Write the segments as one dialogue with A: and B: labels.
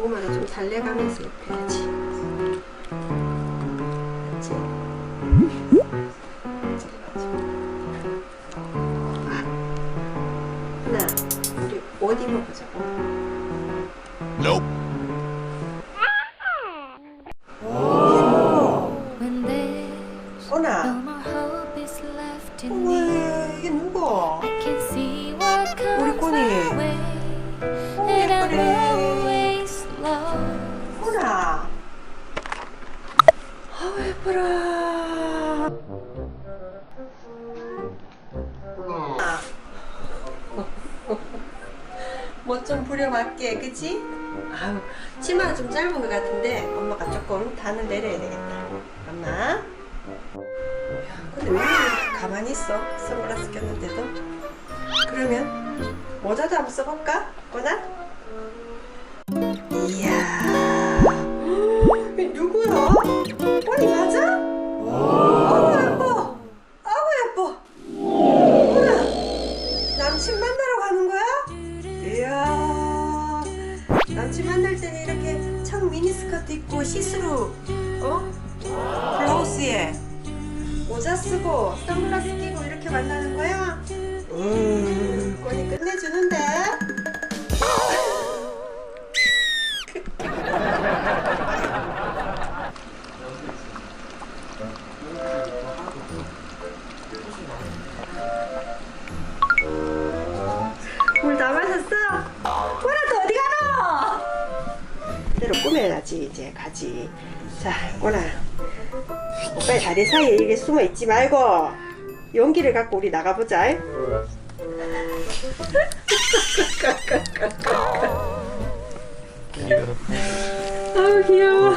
A: 고구마를 좀 달래가면서 입혀야지. 그렇지? 하나, 우리 옷 입어보자고. 왜 이게 누구? 우리 꼬니. 예뻐라. 뭐좀 부려볼게, 그치? 아우, 치마가 좀 짧은 것 같은데 엄마가 조금 단을 내려야 되겠다. 엄마. 야, 근데 왜 가만히 있어? 선글라스 꼈는데도? 그러면 모자도 한번 써볼까? 꼬나? 이야. 만나러 가는 거야? 이야. 남친 만날 때는 이렇게 청 미니스커트 입고 시스루 어? 블라우스에 모자 쓰고 선글라스 끼고 이렇게 만나는 거야? 음, 이대로 꾸며야지 이제 가지. 자 꼬라 오빠의 다리 사이에 이게 숨어 있지 말고 용기를 갖고 우리 나가보자. 아우 귀여워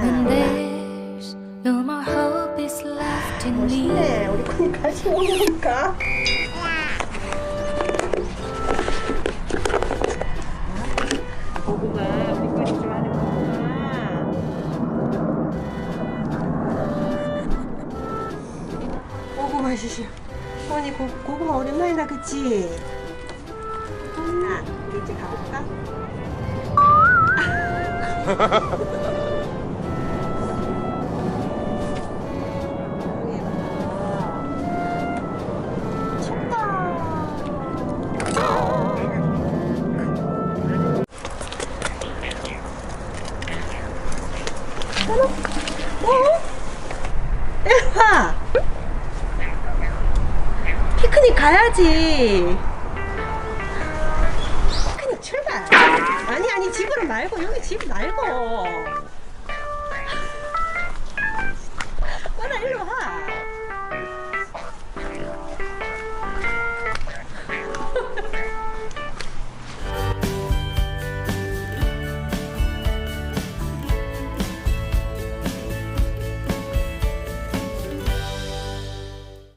B: When there's no more hope is left in me,
A: 멋있네 우리? 고구마 우리 좋아하는 고구마 고구마 시시 언니 고, 고구마 오랜만이다 그치? 나 이제 가볼까? 엘화 피크닉 가야지. 피크닉 출발. 아니 아니 집으로 말고 여기 집 말고